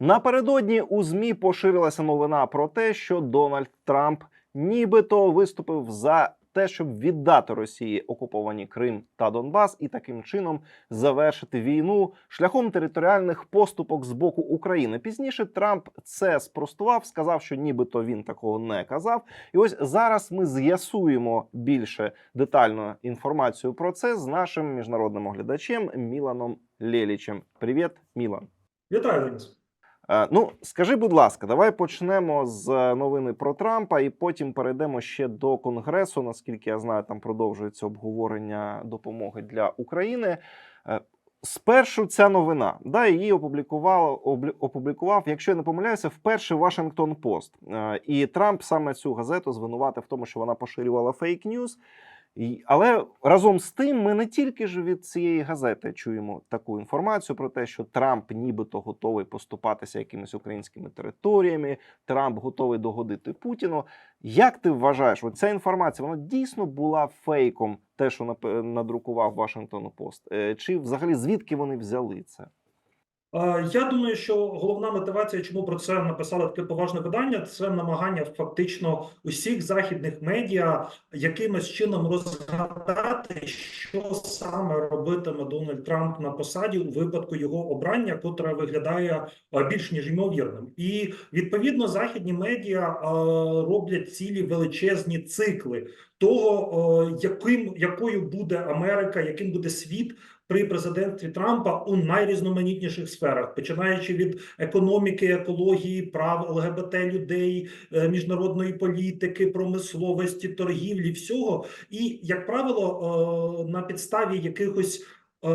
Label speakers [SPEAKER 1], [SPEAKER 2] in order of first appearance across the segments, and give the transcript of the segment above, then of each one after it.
[SPEAKER 1] Напередодні у ЗМІ поширилася новина про те, що Дональд Трамп нібито виступив за те, щоб віддати Росії окуповані Крим та Донбас, і таким чином завершити війну шляхом територіальних поступок з боку України. Пізніше Трамп це спростував, сказав, що нібито він такого не казав. І ось зараз ми з'ясуємо більше детальну інформацію про це з нашим міжнародним оглядачем Міланом Лєлічем. Привіт, Мілан.
[SPEAKER 2] Вітаю, Денис.
[SPEAKER 1] Е, Ну, скажи, будь ласка, давай почнемо з новини про Трампа, і потім перейдемо ще до Конгресу. Наскільки я знаю, там продовжується обговорення допомоги для України. Е, Спершу ця новина, да, її опублікував, опублікував, якщо я не помиляюся, вперше Вашингтон Пост. Е, І Трамп саме цю газету звинуватив в тому, що вона поширювала фейк ньюз. І- Але разом з тим, ми не тільки ж від цієї газети чуємо таку інформацію про те, що Трамп нібито готовий поступатися якимись українськими територіями, Трамп готовий догодити Путіну. Як ти вважаєш, от ця інформація вона дійсно була фейком, те, що надрукував Вашингтон Пост? Е, Чи взагалі звідки вони взяли це?
[SPEAKER 2] Е, Я думаю, що головна мотивація, чому про це написали таке поважне видання, це намагання фактично усіх західних медіа якимось чином розгадати, що саме робитиме Дональд Трамп на посаді у випадку його обрання, котре виглядає е, більш ніж ймовірним. І відповідно західні медіа е, роблять цілі величезні цикли того, яким якою буде Америка, яким буде світ при президентстві Трампа у найрізноманітніших сферах, починаючи від економіки, екології, прав ЛГБТ людей, е, міжнародної політики, промисловості, торгівлі, всього, і як правило, е, на підставі якихось. е,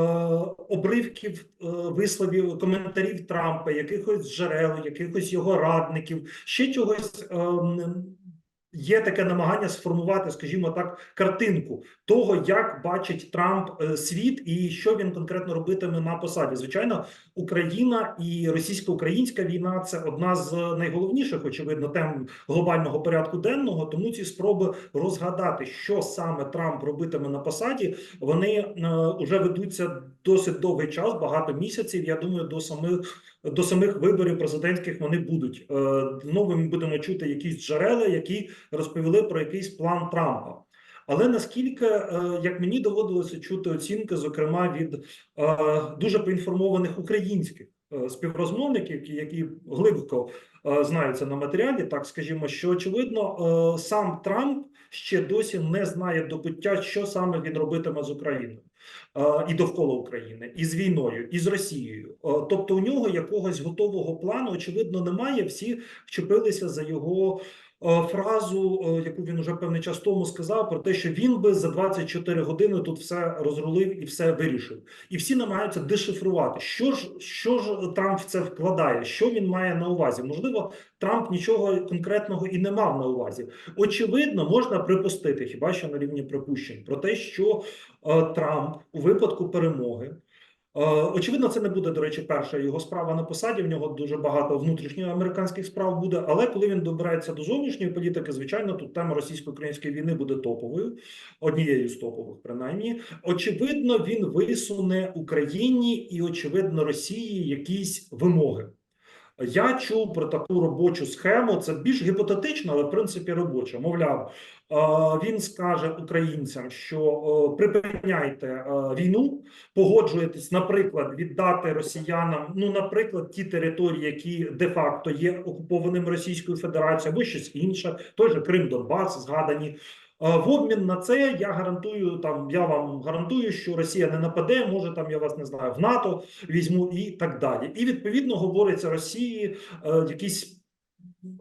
[SPEAKER 2] Обривків висловів коментарів Трампа, якихось джерел, якихось його радників, ще чогось ем, є таке намагання сформувати, скажімо так, картинку того, як бачить Трамп е, світ і що він конкретно робитиме на посаді. Звичайно, Україна і російсько-українська війна це одна з найголовніших, очевидно, тем глобального порядку денного. Тому ці спроби розгадати, що саме Трамп робитиме на посаді, вони е, вже ведуться досить довгий час, багато місяців. Я думаю, до самих. До самих виборів президентських вони будуть Е, знову. Ми будемо чути якісь джерела, які розповіли про якийсь план Трампа. Але наскільки, е, як мені доводилося чути оцінки, зокрема від е, дуже поінформованих українських е, співрозмовників, які, глибоко знаються на матеріалі, так скажімо, що очевидно, сам Трамп ще досі не знає до пуття, що саме він робитиме з Україною. І довкола України, і з війною, і з Росією. Тобто, у нього якогось готового плану, очевидно, немає. Всі вчепилися за його фразу, е, яку він уже певний час тому сказав, про те, що він би за 24 години тут все розрулив і все вирішив. І всі намагаються дешифрувати, що ж, що ж Трамп в це вкладає, що він має на увазі. Можливо, Трамп нічого конкретного і не мав на увазі. Очевидно, можна припустити, хіба що на рівні припущень, про те, що е, Трамп у випадку перемоги. Е, Очевидно, це не буде, до речі, перша його справа на посаді. В нього дуже багато внутрішньоамериканських справ буде. Але коли він добирається до зовнішньої політики, звичайно, тут тема російсько-української війни буде топовою, однією з топових, принаймні. Очевидно, він висуне Україні і, очевидно, Росії якісь вимоги. Я чув про таку робочу схему. Це більш гіпотетично, але в принципі робоча. Мовляв, е, він скаже українцям, що е, припиняйте е, війну, погоджуєтесь, наприклад, віддати росіянам, ну, наприклад, ті території, які де-факто є окупованими Російською Федерацією, або щось інше, той же Крим, Донбас, згадані. Е, В обмін на це я гарантую там. Я вам гарантую, що Росія не нападе. Може, там я вас не знаю в НАТО візьму і так далі. І відповідно говориться Росії е, якісь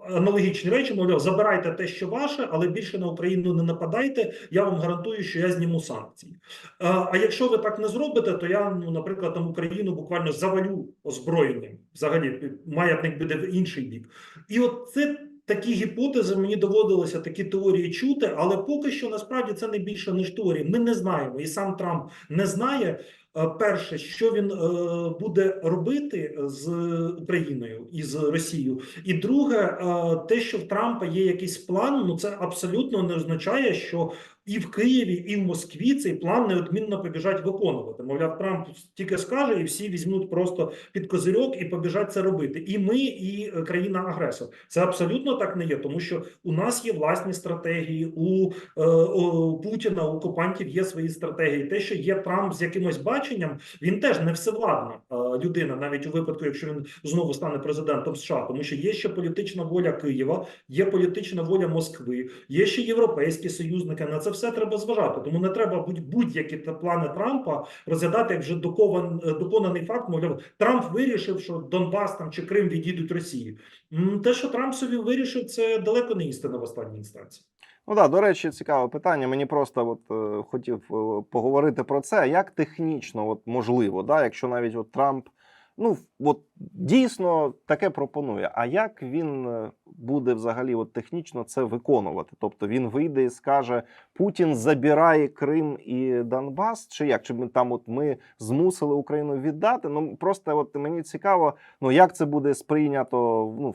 [SPEAKER 2] аналогічні речі. Мовляв, забирайте те, що ваше, але більше на Україну не нападайте. Я вам гарантую, що я зніму санкції. Е, А якщо ви так не зробите, то я, ну, наприклад, там Україну буквально завалю озброєнням. Взагалі, маятник буде в інший бік. І от це. Такі гіпотези мені доводилося такі теорії чути, але поки що насправді це не більше ніж теорії. Ми не знаємо, і сам Трамп не знає. е, Перше, що він е, буде робити з Україною і з Росією, і друге, е, те, що в Трампа є якийсь план, ну це абсолютно не означає, що і в Києві, і в Москві цей план неодмінно побіжать виконувати. Мовляв, Трамп тільки скаже, і всі візьмуть просто під козирьок і побіжать це робити. І ми, і е, країна-агресор. Це абсолютно так не є, тому що у нас є власні стратегії. У, е, у Путіна, у окупантів є свої стратегії. Те, що є Трамп з якимось баченням, він теж не всевладна е, людина, навіть у випадку, якщо він знову стане президентом США, тому що є ще політична воля Києва, є політична воля Москви, є ще європейські союзники. На це все треба зважати. Тому не треба будь- будь-які плани Трампа розглядати як вже е, доконаний факт. Мовляв, Трамп вирішив, що Донбас там чи Крим відійдуть Росії. Те, що Трамп собі вирішив, це далеко не істина в останній інстанції.
[SPEAKER 1] Ну да, до речі, цікаве питання. Мені просто от е, хотів е, поговорити про це. Як технічно, от можливо, да, якщо навіть от Трамп ну от дійсно таке пропонує. А як він е, буде взагалі от технічно це виконувати? Тобто він вийде і скаже: Путін забирає Крим і Донбас, чи як? Чи ми там от ми змусили Україну віддати? Ну просто от мені цікаво, ну як це буде сприйнято ну,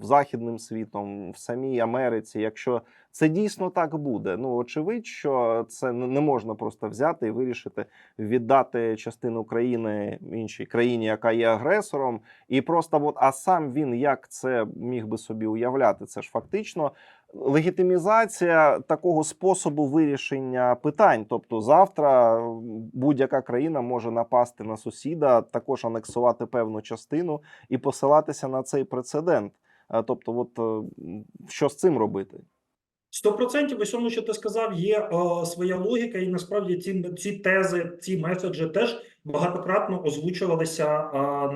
[SPEAKER 1] в, західним світом, в самій Америці, якщо це дійсно так буде. Ну очевидь, що це не можна просто взяти і вирішити віддати частину країни іншій країні, яка є агресором, і просто от, а сам він як це міг би собі уявляти? Це ж фактично легітимізація такого способу вирішення питань. Тобто, завтра будь-яка країна може напасти на сусіда, також анексувати певну частину і посилатися на цей прецедент. Е, Тобто, от е, що з цим робити?
[SPEAKER 2] Сто процентів у всьому, що ти сказав, є е, своя логіка, і насправді ці, ці тези, ці меседжі теж багатократно озвучувалися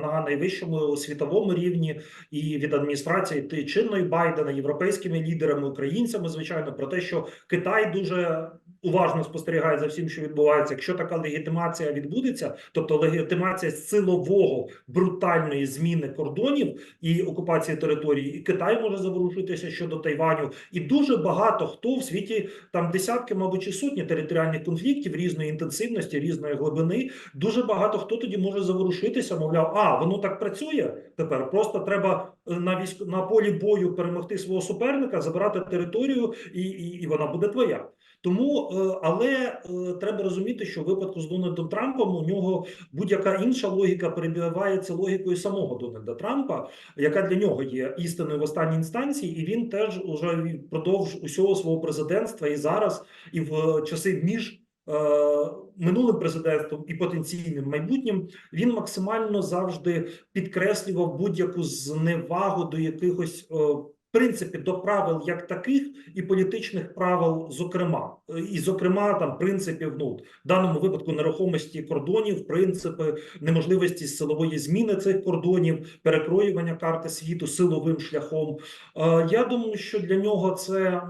[SPEAKER 2] на найвищому світовому рівні і від адміністрації ти- чинної Байдена, європейськими лідерами, українцями, звичайно, про те, що Китай дуже уважно спостерігає за всім, що відбувається. Якщо така легітимація відбудеться, тобто легітимація силового брутальної зміни кордонів і окупації території, і Китай може заворушитися щодо Тайваню, і дуже багато хто в світі там десятки, мабуть, чи сотні територіальних конфліктів різної інтенсивності, різної глибини. Дуже багато хто тоді може заворушитися. Мовляв, а воно так працює тепер. Просто треба е, на військ на полі бою перемогти свого суперника, забирати територію, і, і, і вона буде твоя. Тому, е, але е, треба розуміти, що в випадку з Дональдом Трампом у нього будь-яка інша логіка перебивається логікою самого Дональда Трампа, яка для нього є істиною в останній інстанції, і він теж уже впродовж усього свого президентства і зараз, і в часи між. Е, Минулим президентом і потенційним майбутнім він максимально завжди підкреслював будь-яку зневагу до якихось е, принципі до правил як таких і політичних правил, зокрема, і зокрема там принципів ну в даному випадку нерухомості кордонів, принципи неможливості силової зміни цих кордонів, перекроювання карти світу силовим шляхом. Е, Я думаю, що для нього це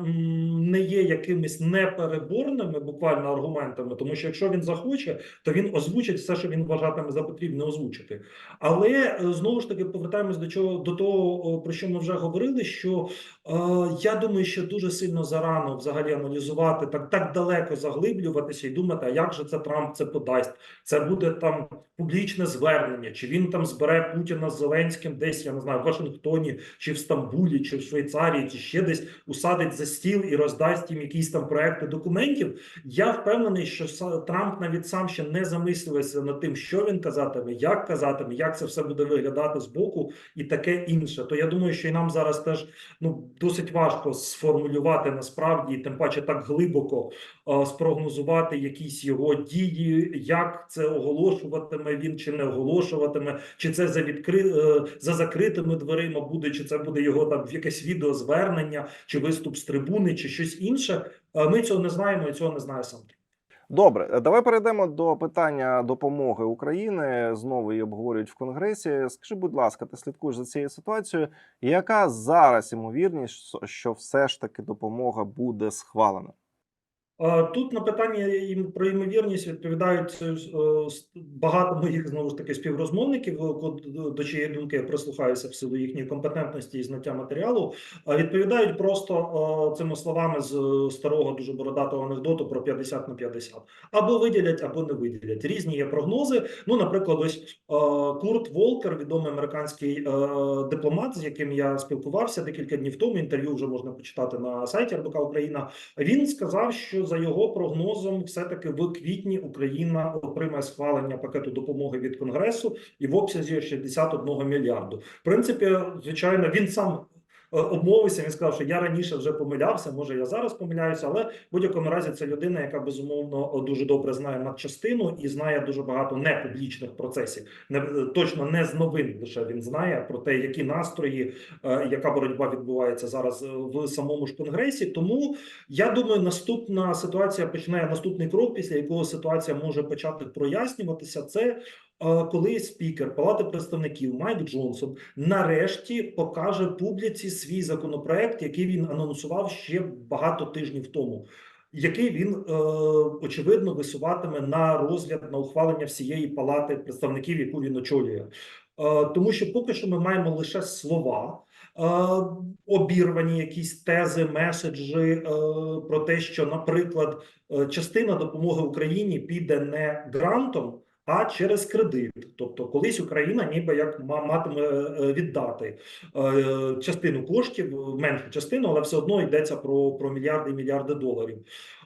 [SPEAKER 2] не є якимись непереборними буквально аргументами, тому що якщо він захоче, то він озвучить все, що він вважатиме за потрібне озвучити. Але е, знову ж таки повертаємось до чого до того, про що ми вже говорили. Що е, я думаю, що дуже сильно зарано взагалі аналізувати так, так далеко заглиблюватися і думати, а як же це Трамп це подасть? Це буде там публічне звернення, чи він там збере Путіна з Зеленським десь, я не знаю, в Вашингтоні, чи в Стамбулі, чи в Швейцарії, чи ще десь усадить за стіл і роздасть їм якісь там проекти документів. Я впевнений, що Трамп навіть сам ще не замислювався над тим, що він казатиме, як казатиме, як це все буде виглядати з боку і таке інше. То я думаю, що і нам зараз теж ну досить важко сформулювати насправді, тим паче так глибоко спрогнозувати якісь його дії, як це оголошуватиме він чи не оголошуватиме, чи це за відкри... е, за закритими дверима буде, чи це буде його там якесь відеозвернення, чи виступ з трибуни, чи щось інше. Ми цього не знаємо, і цього не знає сам.
[SPEAKER 1] Добре, е, давай перейдемо до питання допомоги України. Знову її обговорюють в Конгресі. Скажи, будь ласка, ти слідкуєш за цією ситуацією? Яка зараз ймовірність, що все ж таки допомога буде схвалена?
[SPEAKER 2] Е, Тут на питання про ймовірність відповідають е, багато моїх знову ж таки співрозмовників, е, до чиєї думки я прислухаюся в силу їхньої компетентності і знаття матеріалу. е, Відповідають просто е, цими словами з е, старого дуже бородатого анекдоту про 50 на 50. або виділять, або не виділять. Різні є прогнози. Ну, наприклад, ось е, Курт Волкер, відомий американський е, дипломат, з яким я спілкувався декілька днів тому. Інтерв'ю вже можна почитати на сайті РБК Україна. Він сказав, що за його прогнозом, все-таки в квітні Україна отримає схвалення пакету допомоги від Конгресу і в обсязі 61 мільярду. В принципі, звичайно, він сам обмовився. Він сказав, що я раніше вже помилявся. Може, я зараз помиляюся, але в будь-якому разі це людина, яка безумовно дуже добре знає матчастину і знає дуже багато непублічних процесів. Не е, точно не з новин лише він знає про те, які настрої, е, яка боротьба відбувається зараз е, в самому ж конгресі. Тому я думаю, наступна ситуація починає наступний крок, після якого ситуація може почати прояснюватися. Це е, коли спікер Палати представників Майк Джонсон нарешті покаже публіці свій законопроект, який він анонсував ще багато тижнів тому. Який він е, очевидно висуватиме на розгляд на ухвалення всієї палати представників, яку він очолює, е, тому що поки що ми маємо лише слова, е, обірвані якісь тези, меседжі про те, що, наприклад, частина допомоги Україні піде не грантом, а через кредит. Тобто, колись Україна ніби як ма- матиме е, віддати е, частину коштів, меншу частину, але все одно йдеться про, про мільярди і мільярди доларів.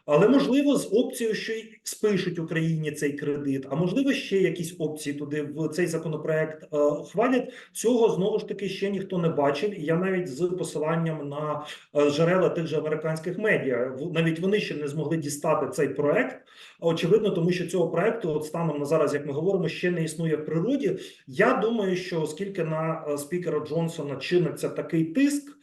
[SPEAKER 2] Але можливо, з опцією, що й спишуть Україні цей кредит, а можливо, ще якісь опції туди в цей законопроект е, ухвалять. Цього знову ж таки ще ніхто не бачив. Я навіть з посиланням на е, джерела тих же американських медіа, навіть вони ще не змогли дістати цей проект. Очевидно, тому що цього проекту, от станом на зараз, як ми говоримо, ще не існує в природі. Я думаю, що оскільки на е, спікера Джонсона чиниться такий тиск.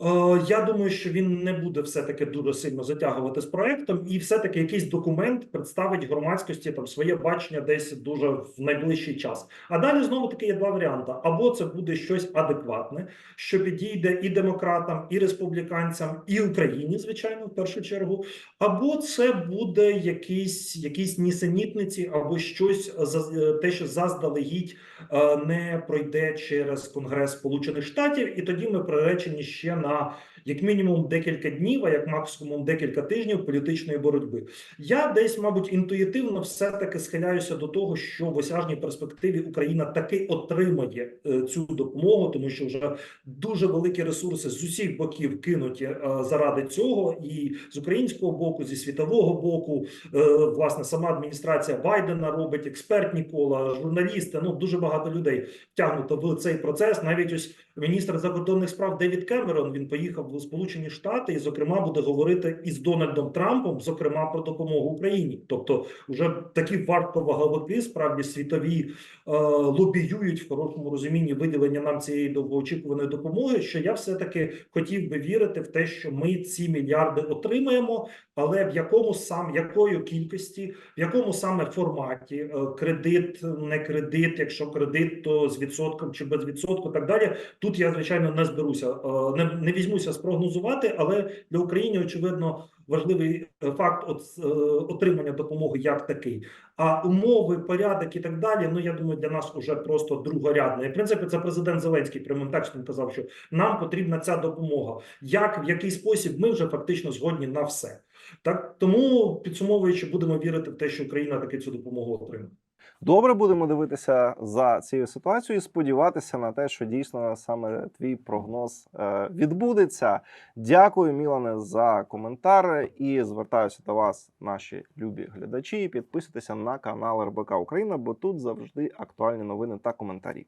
[SPEAKER 2] Е, Я думаю, що він не буде все-таки дуже сильно затягувати з проектом, і все-таки якийсь документ представить громадськості там своє бачення десь дуже в найближчий час. А далі знову таки є два варіанти: або це буде щось адекватне, що підійде і демократам, і республіканцям, і Україні, звичайно, в першу чергу, або це буде якісь, якісь нісенітниці, або щось за- те, що заздалегідь е, не пройде через Конгрес Сполучених Штатів, і тоді ми приречені ще на як мінімум декілька днів, а як максимум декілька тижнів політичної боротьби. Я десь, мабуть, інтуїтивно все-таки схиляюся до того, що в осяжній перспективі Україна таки отримає е, цю допомогу, тому що вже дуже великі ресурси з усіх боків кинуті е, заради цього, і з українського боку, зі світового боку, е, власне, сама адміністрація Байдена робить експертні кола, журналісти. Ну дуже багато людей втягнуто в цей процес. Навіть ось міністр закордонних справ Девід Кемерон він поїхав Сполучені Штати і, зокрема, буде говорити із Дональдом Трампом, зокрема про допомогу Україні. Тобто, вже такі вартоваговики, справді світові е, лобіюють в хорошому розумінні виділення нам цієї довгоочікуваної допомоги. Що я все таки хотів би вірити в те, що ми ці мільярди отримаємо, але в якому сам якою кількості, в якому саме форматі е, кредит, не кредит, якщо кредит, то з відсотком чи без відсотку, так далі. Тут я звичайно не зберуся, е, не, не візьмуся спрогнозувати, але для України очевидно важливий е, факт от, е, отримання допомоги як такий. А умови, порядок і так далі. Ну я думаю, для нас уже просто другорядно. І в принципі, це президент Зеленський прямим текстом казав, що нам потрібна ця допомога. Як в який спосіб ми вже фактично згодні на все. Так тому підсумовуючи, будемо вірити в те, що Україна таки цю допомогу отримає.
[SPEAKER 1] Добре, будемо дивитися за цією ситуацією і сподіватися на те, що дійсно саме твій прогноз е, відбудеться. Дякую, Мілане, за коментар. І звертаюся до вас, наші любі глядачі. Підписуйтеся на канал РБК Україна, бо тут завжди актуальні новини та коментарі.